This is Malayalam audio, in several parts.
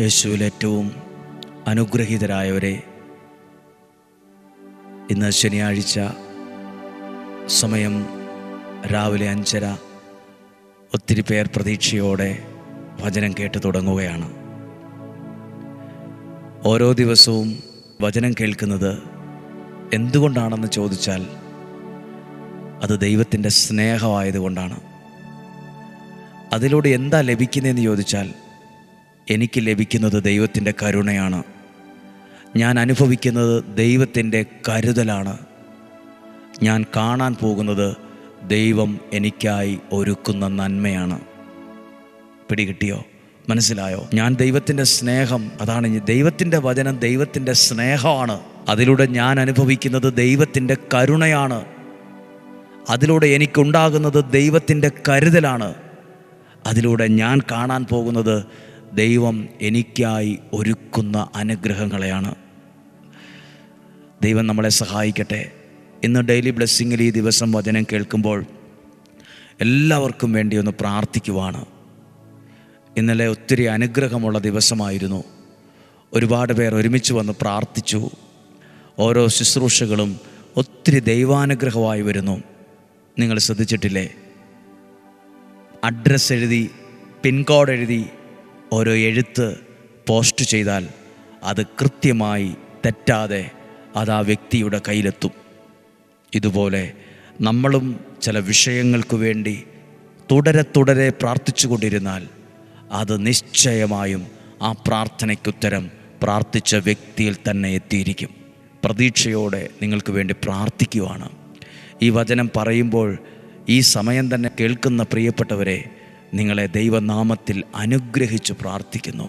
യേശുവിൽ ഏറ്റവും അനുഗ്രഹീതരായവരെ ഇന്ന് ശനിയാഴ്ച സമയം രാവിലെ അഞ്ചര ഒത്തിരി പേർ പ്രതീക്ഷയോടെ വചനം കേട്ട് തുടങ്ങുകയാണ്. ഓരോ ദിവസവും വചനം കേൾക്കുന്നത് എന്തുകൊണ്ടാണെന്ന് ചോദിച്ചാൽ അത് ദൈവത്തിന്റെ സ്നേഹമായതുകൊണ്ടാണ്. അതിലൂടെ എന്താ ലഭിക്കുന്നതെന്ന് ചോദിച്ചാൽ എനിക്ക് ലഭിക്കുന്നത് ദൈവത്തിന്റെ കരുണയാണ്. ഞാൻ അനുഭവിക്കുന്നത് ദൈവത്തിന്റെ കരുതലാണ്. ഞാൻ കാണാൻ പോകുന്നത് ദൈവം എനിക്കായി ഒരുക്കുന്ന നന്മയാണ്. പിടികിട്ടിയോ? മനസ്സിലായോ? ഞാൻ ദൈവത്തിന്റെ സ്നേഹം അതാണ് ദൈവത്തിന്റെ വചനം ദൈവത്തിന്റെ സ്നേഹമാണ്. അതിലൂടെ ഞാൻ അനുഭവിക്കുന്നത് ദൈവത്തിന്റെ കരുണയാണ്. അതിലൂടെ എനിക്കുണ്ടാകുന്നത് ദൈവത്തിന്റെ കരുതലാണ്. അതിലൂടെ ഞാൻ കാണാൻ പോകുന്നത് ദൈവം എനിക്കായി ഒരുക്കുന്ന അനുഗ്രഹങ്ങളെയാണ്. ദൈവം നമ്മളെ സഹായിക്കട്ടെ. ഇന്ന് ഡെയിലി ബ്ലെസ്സിങ്ങിൽ ഈ ദിവസം വചനം കേൾക്കുമ്പോൾ എല്ലാവർക്കും വേണ്ടി ഒന്ന് പ്രാർത്ഥിക്കുവാണ്. ഇന്നലെ ഒത്തിരി അനുഗ്രഹമുള്ള ദിവസമായിരുന്നു. ഒരുപാട് പേർ ഒരുമിച്ച് വന്ന് പ്രാർത്ഥിച്ചു. ഓരോ ശുശ്രൂഷകളും ഒത്തിരി ദൈവാനുഗ്രഹമായി വരുന്നു. നിങ്ങൾ ശ്രദ്ധിച്ചിട്ടില്ലേ? അഡ്രസ്സ് എഴുതി പിൻകോഡ് എഴുതി ഓരോ എഴുത്ത് പോസ്റ്റ് ചെയ്താൽ അത് കൃത്യമായി തെറ്റാതെ അത് ആ വ്യക്തിയുടെ കയ്യിലെത്തും. ഇതുപോലെ നമ്മളും ചില വിഷയങ്ങൾക്ക് വേണ്ടി തുടരെ തുടരെ പ്രാർത്ഥിച്ചു കൊണ്ടിരുന്നാൽ അത് നിശ്ചയമായും ആ പ്രാർത്ഥനയ്ക്കുത്തരം പ്രാർത്ഥിച്ച വ്യക്തിയിൽ തന്നെ എത്തിയിരിക്കും. പ്രതീക്ഷയോടെ നിങ്ങൾക്ക് വേണ്ടി പ്രാർത്ഥിക്കുവാണ്. ഈ വചനം പറയുമ്പോൾ ഈ സമയം തന്നെ കേൾക്കുന്ന പ്രിയപ്പെട്ടവരെ നിങ്ങളെ ദൈവനാമത്തിൽ അനുഗ്രഹിച്ച് പ്രാർത്ഥിക്കുന്നു.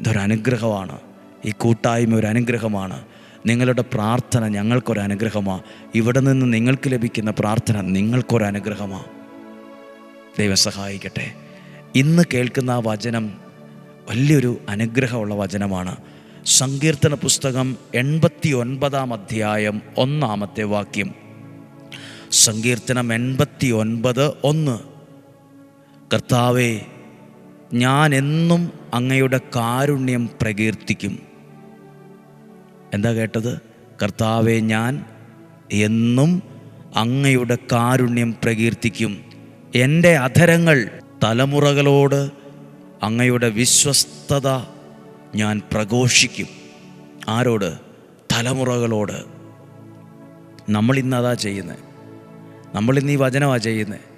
ഇതൊരനുഗ്രഹമാണ്. ഈ കൂട്ടായ്മ ഒരു അനുഗ്രഹമാണ് നിങ്ങളുടെ പ്രാർത്ഥന ഞങ്ങൾക്കൊരു അനുഗ്രഹമാണ് ഇവിടെ നിന്ന് നിങ്ങൾക്ക് ലഭിക്കുന്ന പ്രാർത്ഥന നിങ്ങൾക്കൊരു അനുഗ്രഹമാണ് ദൈവം സഹായിക്കട്ടെ. ഇന്ന് കേൾക്കുന്ന ആ വചനം വലിയൊരു അനുഗ്രഹമുള്ള വചനമാണ്. സങ്കീർത്തന പുസ്തകം എൺപത്തി ഒൻപതാം അധ്യായം ഒന്നാമത്തെ വാക്യം. സങ്കീർത്തനം എൺപത്തി ഒൻപത് ഒന്ന്. കർത്താവേ ഞാൻ എന്നും അങ്ങയുടെ കാരുണ്യം പ്രകീർത്തിക്കും. എന്താ കേട്ടത്? കർത്താവെ ഞാൻ എന്നും അങ്ങയുടെ കാരുണ്യം പ്രകീർത്തിക്കും. എന്റെ അധരങ്ങൾ തലമുറകളോട് അങ്ങയുടെ വിശ്വസ്തത ഞാൻ പ്രഘോഷിക്കും. ആരോട്? തലമുറകളോട്. അതാ ചെയ്യുന്നത് നമ്മളിന്ന് ഈ വചനമാണ് ചെയ്യുന്നത്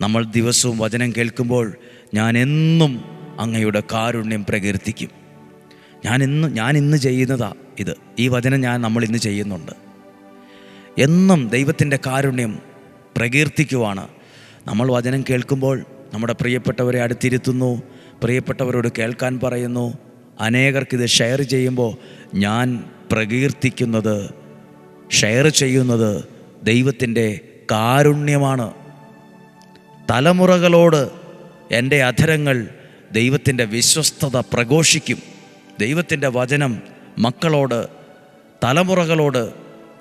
നമ്മൾ ദിവസവും വചനം കേൾക്കുമ്പോൾ ഞാൻ എന്നും അങ്ങയുടെ കാരുണ്യം പ്രകീർത്തിക്കും. ഞാൻ ഇന്ന് ഞാൻ ഇന്ന് ചെയ്യുന്നതാ ഇത്. ഈ വചനം ഞാൻ നമ്മൾ ഇന്ന് ചെയ്യുന്നുണ്ട്. എന്നും ദൈവത്തിന്റെ കാരുണ്യം പ്രകീർത്തിക്കുവാണ്. നമ്മൾ വചനം കേൾക്കുമ്പോൾ നമ്മുടെ പ്രിയപ്പെട്ടവരെ അടുത്തിരുത്തുന്നു പ്രിയപ്പെട്ടവരോട് കേൾക്കാൻ പറയുന്നു അനേകർക്കിത് ഷെയർ ചെയ്യുമ്പോൾ ഞാൻ പ്രകീർത്തിക്കുന്നത് ഷെയർ ചെയ്യുന്നത് ദൈവത്തിന്റെ കാരുണ്യമാണ്. തലമുറകളോട് എന്റെ അധരങ്ങൾ ദൈവത്തിന്റെ വിശ്വസ്തത പ്രഘോഷിക്കും. ദൈവത്തിന്റെ വചനം മക്കളോട് തലമുറകളോട്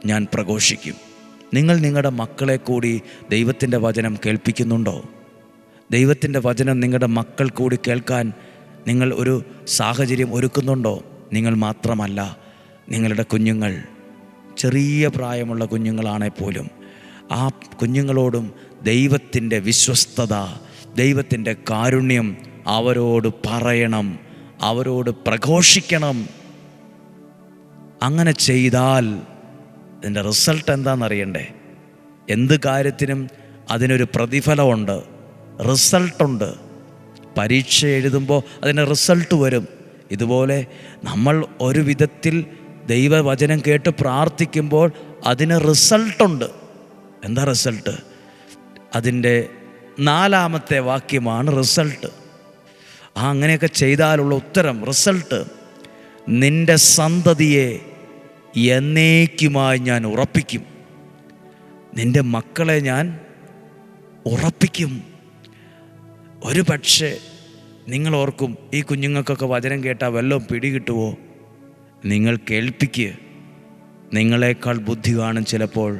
ഞാൻ പ്രഘോഷിക്കും. നിങ്ങൾ നിങ്ങളുടെ മക്കളെ കൂടി ദൈവത്തിന്റെ വചനം കേൾപ്പിക്കുന്നുണ്ടോ? ദൈവത്തിന്റെ വചനം നിങ്ങളുടെ മക്കൾ കൂടി കേൾക്കാൻ നിങ്ങൾ ഒരു സാഹചര്യം ഒരുക്കുന്നുണ്ടോ? നിങ്ങൾ മാത്രമല്ല നിങ്ങളുടെ കുഞ്ഞുങ്ങൾ ചെറിയ പ്രായമുള്ള കുഞ്ഞുങ്ങളാണെ പോലും ആ കുഞ്ഞുങ്ങളോടും ദൈവത്തിന്റെ വിശ്വസ്തത ദൈവത്തിന്റെ കാരുണ്യം അവരോട് പറയണം അവരോട് പ്രഘോഷിക്കണം. അങ്ങനെ ചെയ്താൽ ഇതിന്റെ റിസൾട്ട് എന്താണെന്നറിയണ്ടേ? എന്ത് കാര്യത്തിനും അതിനൊരു പ്രതിഫലമുണ്ട് റിസൾട്ടുണ്ട്. പരീക്ഷ എഴുതുമ്പോൾ അതിന് റിസൾട്ട് വരും. ഇതുപോലെ നമ്മൾ ഒരു വിധത്തിൽ ദൈവവചനം കേട്ട് പ്രാർത്ഥിക്കുമ്പോൾ അതിന് റിസൾട്ടുണ്ട്. എന്താ റിസൾട്ട്? അതിന്റെ നാലാമത്തെ വാക്യമാണ് റിസൾട്ട് ആ അങ്ങനെയൊക്കെ ചെയ്താലുള്ള ഉത്തരം റിസൾട്ട് നിന്റെ സന്തതിയെ എന്നേക്കുമായി ഞാൻ ഉറപ്പിക്കും. നിന്റെ മക്കളെ ഞാൻ ഉറപ്പിക്കും. ഒരു പക്ഷേ നിങ്ങൾ ഓർക്കും ഈ കുഞ്ഞുങ്ങൾക്കൊക്കെ വചനം കേട്ടാൽ വല്ലതും പിടികിട്ടുവോ? നിങ്ങൾ കേൾപ്പിക്കുക നിങ്ങളെക്കാൾ ബുദ്ധി കാണും ചിലപ്പോൾ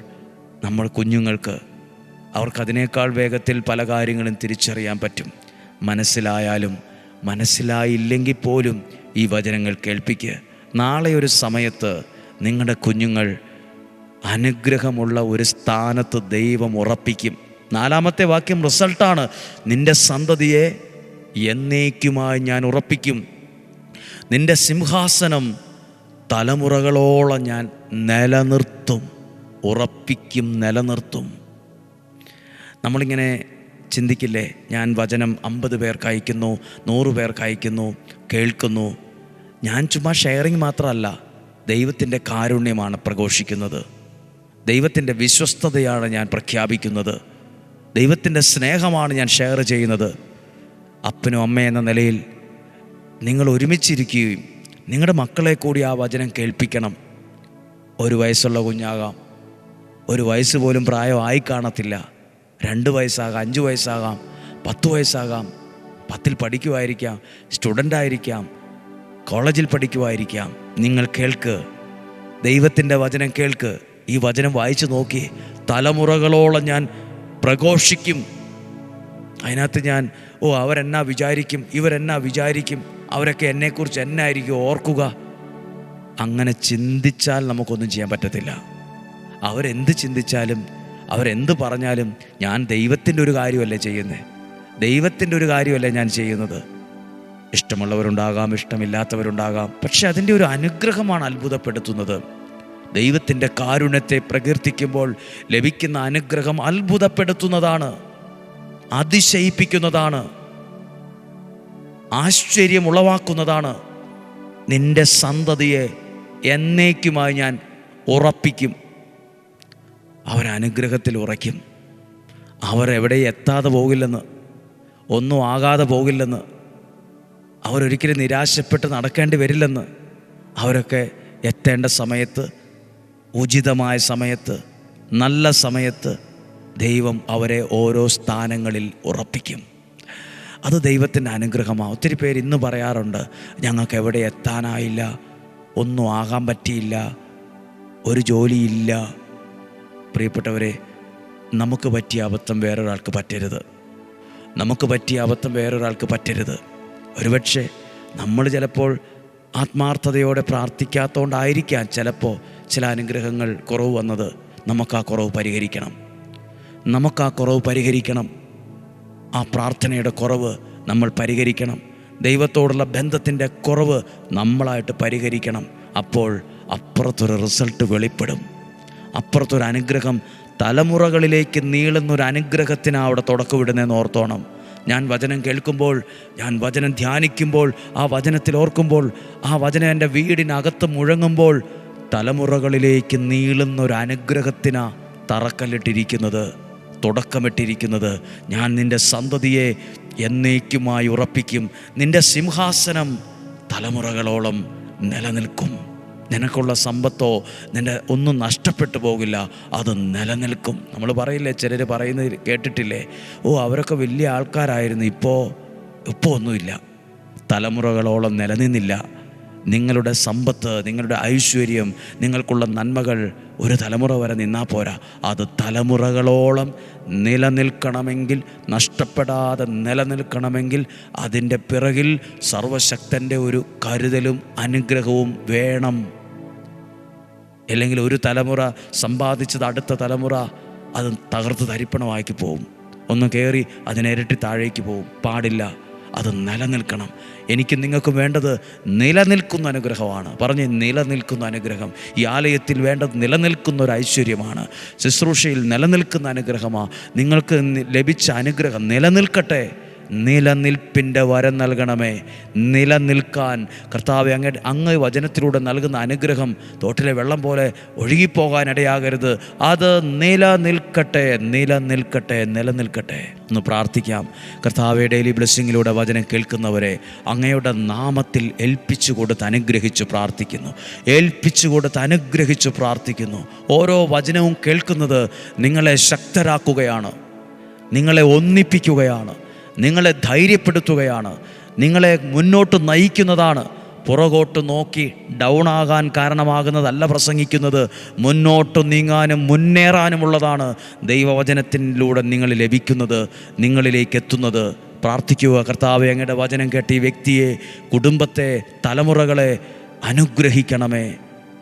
നമ്മൾ കുഞ്ഞുങ്ങൾക്ക് അവർക്കതിനേക്കാൾ വേഗത്തിൽ പല കാര്യങ്ങളും തിരിച്ചറിയാൻ പറ്റും. മനസ്സിലായാലും മനസ്സിലായില്ലെങ്കിൽ പോലും ഈ വചനങ്ങൾ കേൾപ്പിക്കുക നാളെ ഒരു സമയത്ത് നിങ്ങളുടെ കുഞ്ഞുങ്ങൾ അനുഗ്രഹമുള്ള ഒരു സ്ഥാനത്ത് ദൈവം ഉറപ്പിക്കും. നാലാമത്തെ വാക്യം റിസൾട്ടാണ്. നിന്റെ സന്തതിയെ എന്നേക്കുമായി ഞാൻ ഉറപ്പിക്കും. നിന്റെ സിംഹാസനം തലമുറകളോളം ഞാൻ നിലനിർത്തും. ഉറപ്പിക്കും നിലനിർത്തും. നമ്മളിങ്ങനെ ചിന്തിക്കില്ലേ? ഞാൻ വചനം അമ്പത് പേർക്ക് അയക്കുന്നു നൂറ് പേർക്ക് അയക്കുന്നു കേൾക്കുന്നു. ഞാൻ ചുമ്മാ ഷെയറിങ് മാത്രമല്ല ദൈവത്തിന്റെ കാരുണ്യമാണ് പ്രഘോഷിക്കുന്നത്. ദൈവത്തിന്റെ വിശ്വസ്തതയാണ് ഞാൻ പ്രഖ്യാപിക്കുന്നത്. ദൈവത്തിന്റെ സ്നേഹമാണ് ഞാൻ ഷെയർ ചെയ്യുന്നത്. അപ്പനും അമ്മ എന്ന നിലയിൽ നിങ്ങൾ ഒരുമിച്ചിരിക്കുകയും നിങ്ങളുടെ മക്കളെ കൂടി ആ വചനം കേൾപ്പിക്കണം. ഒരു വയസ്സുള്ള കുഞ്ഞാകാം. ഒരു വയസ്സ് പോലും പ്രായമായി കാണത്തില്ല. രണ്ട് വയസ്സാകാം അഞ്ച് വയസ്സാകാം പത്ത് വയസ്സാകാം പത്തിൽ പഠിക്കുമായിരിക്കാം സ്റ്റുഡന്റ് ആയിരിക്കാം കോളേജിൽ പഠിക്കുമായിരിക്കാം നിങ്ങൾ കേൾക്ക് ദൈവത്തിന്റെ വചനം കേൾക്ക്. ഈ വചനം വായിച്ചു നോക്കി തലമുറകളോളം ഞാൻ പ്രഘോഷിക്കും. അതിനകത്ത് ഞാൻ ഓ അവരെന്നാ വിചാരിക്കും ഇവരെന്നാ വിചാരിക്കും അവരൊക്കെ എന്നെക്കുറിച്ച് എന്നായിരിക്കും ഓർക്കുക. അങ്ങനെ ചിന്തിച്ചാൽ നമുക്കൊന്നും ചെയ്യാൻ പറ്റത്തില്ല. അവരെന്ത് ചിന്തിച്ചാലും അവരെന്ത് പറഞ്ഞാലും ഞാൻ ദൈവത്തിന്റെ ഒരു കാര്യമല്ലേ ചെയ്യുന്നത് ദൈവത്തിന്റെ ഒരു കാര്യമല്ലേ ഞാൻ ചെയ്യുന്നത്? ഇഷ്ടമുള്ളവരുണ്ടാകാം ഇഷ്ടമില്ലാത്തവരുണ്ടാകാം. പക്ഷെ അതിന്റെ ഒരു അനുഗ്രഹമാണ് അത്ഭുതപ്പെടുത്തുന്നത്. ദൈവത്തിന്റെ കാരുണ്യത്തെ പ്രകീർത്തിക്കുമ്പോൾ ലഭിക്കുന്ന അനുഗ്രഹം അത്ഭുതപ്പെടുത്തുന്നതാണ്. അതിശയിപ്പിക്കുന്നതാണ്. ആശ്ചര്യം ഉളവാക്കുന്നതാണ്. നിന്റെ സന്തതിയെ എന്നേക്കുമായി ഞാൻ ഉറപ്പിക്കും. അവരനുഗ്രഹത്തിൽ ഉറയ്ക്കും. അവരെവിടെ എത്താതെ പോകില്ലെന്ന് ഒന്നും ആകാതെ പോകില്ലെന്ന് അവരൊരിക്കലും നിരാശപ്പെട്ട് നടക്കേണ്ടി വരില്ലെന്ന് അവരൊക്കെ എത്തേണ്ട സമയത്ത് ഉചിതമായ സമയത്ത് നല്ല സമയത്ത് ദൈവം അവരെ ഓരോ സ്ഥാനങ്ങളിൽ ഉറപ്പിക്കും. അത് ദൈവത്തിന്റെ അനുഗ്രഹമാണ് ഒത്തിരി പേര് ഇന്ന് പറയാറുണ്ട് ഞങ്ങൾക്ക് എവിടെ എത്താനായില്ല ഒന്നും ആകാൻ പറ്റിയില്ല ഒരു ജോലിയില്ല പ്രിയപ്പെട്ടവരെ നമുക്ക് പറ്റിയ അബദ്ധം വേറൊരാൾക്ക് പറ്റരുത്. നമുക്ക് പറ്റിയ അബദ്ധം വേറൊരാൾക്ക് പറ്റരുത്. ഒരുപക്ഷെ നമ്മൾ ചിലപ്പോൾ ആത്മാർത്ഥതയോടെ പ്രാർത്ഥിക്കാത്തതുകൊണ്ടായിരിക്കാം ചിലപ്പോൾ ചില അനുഗ്രഹങ്ങൾ കുറവ് വന്നത്. നമുക്ക് ആ കുറവ് പരിഹരിക്കണം. നമുക്ക് ആ കുറവ് പരിഹരിക്കണം. ആ പ്രാർത്ഥനയുടെ കുറവ് നമ്മൾ പരിഹരിക്കണം. ദൈവത്തോടുള്ള ബന്ധത്തിന്റെ കുറവ് നമ്മളായിട്ട് പരിഹരിക്കണം. അപ്പോൾ അപ്പുറത്തൊരു റിസൾട്ട് വെളിപ്പെടും. അപ്പുറത്തൊരു അനുഗ്രഹം തലമുറകളിലേക്ക് നീളുന്നൊരു അനുഗ്രഹത്തിന് അവിടെ തുടക്കമിടുന്നതെന്ന് ഓർത്തോണം. ഞാൻ വചനം കേൾക്കുമ്പോൾ ഞാൻ വചനം ധ്യാനിക്കുമ്പോൾ ആ വചനത്തിൽ ഓർക്കുമ്പോൾ ആ വചനം എന്റെ വീടിനകത്ത് മുഴങ്ങുമ്പോൾ തലമുറകളിലേക്ക് നീളുന്നൊരു അനുഗ്രഹത്തിനാ തറക്കല്ലിട്ടിരിക്കുന്നത് തുടക്കമിട്ടിരിക്കുന്നത്. ഞാൻ നിന്റെ സന്തതിയെ എന്നേക്കുമായി ഉറപ്പിക്കും. നിന്റെ സിംഹാസനം തലമുറകളോളം നിലനിൽക്കും. നിനക്കുള്ള സമ്പത്തോ നിന്റെ ഒന്നും നഷ്ടപ്പെട്ടു പോകില്ല. അത് നിലനിൽക്കും. നമ്മൾ പറയില്ലേ ചിലർ പറയുന്നത് കേട്ടിട്ടില്ലേ? ഓ അവരൊക്കെ വലിയ ആൾക്കാരായിരുന്നു. ഇപ്പോൾ ഇപ്പോൾ ഒന്നുമില്ല. തലമുറകളോളം നിലനിന്നില്ല. നിങ്ങളുടെ സമ്പത്ത് നിങ്ങളുടെ ഐശ്വര്യം നിങ്ങൾക്കുള്ള നന്മകൾ ഒരു തലമുറ വരെ നിന്നാൽ പോരാ. അത് തലമുറകളോളം നിലനിൽക്കണമെങ്കിൽ നഷ്ടപ്പെടാതെ നിലനിൽക്കണമെങ്കിൽ അതിന്റെ പിറകിൽ സർവശക്തന്റെ ഒരു കരുതലും അനുഗ്രഹവും വേണം. അല്ലെങ്കിൽ ഒരു തലമുറ സമ്പാദിച്ചത് അടുത്ത തലമുറ അത് തകർത്ത് തരിപ്പണമാക്കി പോവും. ഒന്ന് കയറി അതിനിരട്ടി താഴേക്ക് പോവും. പാടില്ല അത് നിലനിൽക്കണം. എനിക്ക് നിങ്ങൾക്ക് വേണ്ടത് നിലനിൽക്കുന്ന അനുഗ്രഹമാണ്. പറഞ്ഞ് നിലനിൽക്കുന്ന അനുഗ്രഹം. ഈ ആലയത്തിൽ വേണ്ടത് നിലനിൽക്കുന്ന ഒരു ഐശ്വര്യമാണ്. ശുശ്രൂഷയിൽ നിലനിൽക്കുന്ന അനുഗ്രഹമാണ് നിങ്ങൾക്ക് ലഭിച്ച അനുഗ്രഹം നിലനിൽക്കട്ടെ. നിലനിൽപ്പിന്റെ വരം നൽകണമേ. നിലനിൽക്കാൻ. കർത്താവ് അങ്ങ് അങ്ങ് വചനത്തിലൂടെ നൽകുന്ന അനുഗ്രഹം തോട്ടിലെ വെള്ളം പോലെ ഒഴുകിപ്പോകാൻ ഇടയാകരുത്. അത് നിലനിൽക്കട്ടെ നിലനിൽക്കട്ടെ നിലനിൽക്കട്ടെ. ഒന്ന് പ്രാർത്ഥിക്കാം. കർത്താവെ ഡെയിലി ബ്ലെസ്സിങ്ങിലൂടെ വചനം കേൾക്കുന്നവരെ അങ്ങയുടെ നാമത്തിൽ ഏൽപ്പിച്ചു കൊടുത്ത് അനുഗ്രഹിച്ച് പ്രാർത്ഥിക്കുന്നു. ഏൽപ്പിച്ചു കൊടുത്ത് അനുഗ്രഹിച്ച് പ്രാർത്ഥിക്കുന്നു. ഓരോ വചനവും കേൾക്കുന്നത് നിങ്ങളെ ശക്തരാക്കുകയാണ്. നിങ്ങളെ ഒന്നിപ്പിക്കുകയാണ്. നിങ്ങളെ ധൈര്യപ്പെടുത്തുകയാണ്. നിങ്ങളെ മുന്നോട്ട് നയിക്കുന്നതാണ്. പുറകോട്ട് നോക്കി ഡൗൺ ആകാൻ കാരണമാകുന്നതല്ല പ്രസംഗിക്കുന്നത്. മുന്നോട്ട് നീങ്ങാനും മുന്നേറാനുമുള്ളതാണ് ദൈവവചനത്തിലൂടെ നിങ്ങൾ ലഭിക്കുന്നത് നിങ്ങളിലേക്ക് എത്തുന്നത്. പ്രാർത്ഥിക്കുക കർത്താവെ അങ്ങയുടെ വചനം കേട്ട് ഈ വ്യക്തിയെ കുടുംബത്തെ തലമുറകളെ അനുഗ്രഹിക്കണമേ.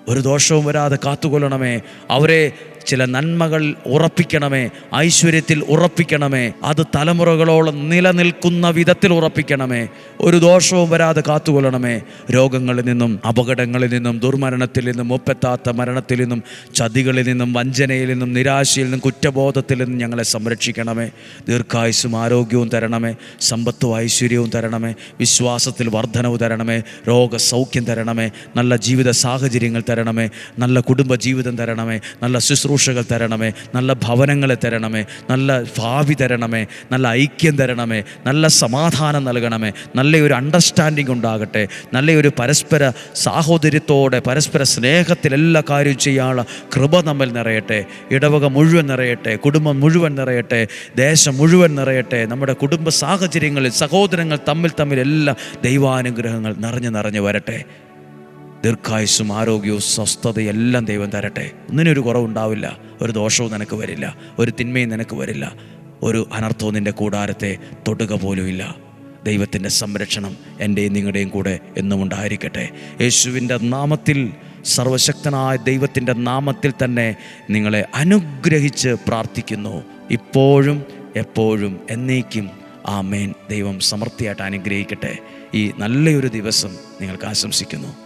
ഒരു ദോഷവും വരാതെ കാത്തുകൊള്ളണമേ. അവരെ ചില നന്മകൾ ഉറപ്പിക്കണമേ ഐശ്വര്യത്തിൽ ഉറപ്പിക്കണമേ അത് തലമുറകളോളം നിലനിൽക്കുന്ന വിധത്തിൽ ഉറപ്പിക്കണമേ ഒരു ദോഷവും വരാതെ കാത്തുകൊള്ളണമേ. രോഗങ്ങളിൽ നിന്നും അപകടങ്ങളിൽ നിന്നും ദുർമരണത്തിൽ നിന്നും ഒപ്പെത്താത്ത മരണത്തിൽ നിന്നും ചതികളിൽ നിന്നും വഞ്ചനയിൽ നിന്നും നിരാശയിൽ നിന്നും കുറ്റബോധത്തിൽ നിന്നും ഞങ്ങളെ സംരക്ഷിക്കണമേ. ദീർഘായുസ്സും ആരോഗ്യവും തരണമേ സമ്പത്തും ഐശ്വര്യവും തരണമേ വിശ്വാസത്തിൽ വർധനവ് തരണമേ രോഗസൗഖ്യം തരണമേ നല്ല ജീവിത സാഹചര്യങ്ങൾ തരണമേ നല്ല കുടുംബ ജീവിതം തരണമേ നല്ല ശുശ്രൂഷകൾ തരണമേ നല്ല ഭവനങ്ങളെ തരണമേ നല്ല ഭാവി തരണമേ നല്ല ഐക്യം തരണമേ നല്ല സമാധാനം നൽകണമേ നല്ലൊരു അണ്ടർസ്റ്റാൻഡിങ് ഉണ്ടാകട്ടെ നല്ലൊരു പരസ്പര സാഹോദര്യത്തോടെ പരസ്പര സ്നേഹത്തിൽ എല്ലാ കാര്യവും ചെയ്യാനുള്ള കൃപ നമ്മിൽ നിറയട്ടെ ഇടവക മുഴുവൻ നിറയട്ടെ കുടുംബം മുഴുവൻ നിറയട്ടെ ദേശം മുഴുവൻ നിറയട്ടെ നമ്മുടെ കുടുംബ സാഹചര്യങ്ങളിൽ സഹോദരങ്ങൾ തമ്മിൽ തമ്മിൽ എല്ലാ ദൈവാനുഗ്രഹങ്ങൾ നിറഞ്ഞു നിറഞ്ഞു വരട്ടെ. ദീർഘായുസ്സും ആരോഗ്യവും സ്വസ്ഥതയും എല്ലാം ദൈവം തരട്ടെ. ഒന്നിനൊരു കുറവുണ്ടാവില്ല. ഒരു ദോഷവും നിനക്ക് വരില്ല. ഒരു തിന്മയും നിനക്ക് വരില്ല. ഒരു അനർത്ഥവും നിന്റെ കൂടാരത്തെ തൊടുക പോലുമില്ല ദൈവത്തിന്റെ സംരക്ഷണം എന്റെയും നിങ്ങളുടെയും കൂടെ എന്നും ഉണ്ടായിരിക്കട്ടെ. യേശുവിന്റെ നാമത്തിൽ സർവശക്തനായ ദൈവത്തിന്റെ നാമത്തിൽ തന്നെ നിങ്ങളെ അനുഗ്രഹിച്ച് പ്രാർത്ഥിക്കുന്നു. ഇപ്പോഴും എപ്പോഴും എന്നേക്കും. ആ മേൻ ദൈവം സമൃദ്ധിയായിട്ട് അനുഗ്രഹിക്കട്ടെ. ഈ നല്ലൊരു ദിവസം നിങ്ങൾക്ക് ആശംസിക്കുന്നു.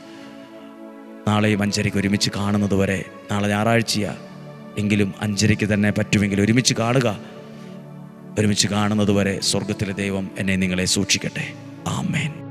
നാളെയും അഞ്ചരയ്ക്ക് ഒരുമിച്ച് കാണുന്നത് വരെ നാളെ ഞായറാഴ്ചയാണ് എങ്കിലും അഞ്ചരയ്ക്ക് തന്നെ പറ്റുമെങ്കിൽ ഒരുമിച്ച് കാണുക. ഒരുമിച്ച് കാണുന്നത് വരെ സ്വർഗത്തിലെ ദൈവം എന്നെ നിങ്ങളെ സൂക്ഷിക്കട്ടെ. ആമേൻ.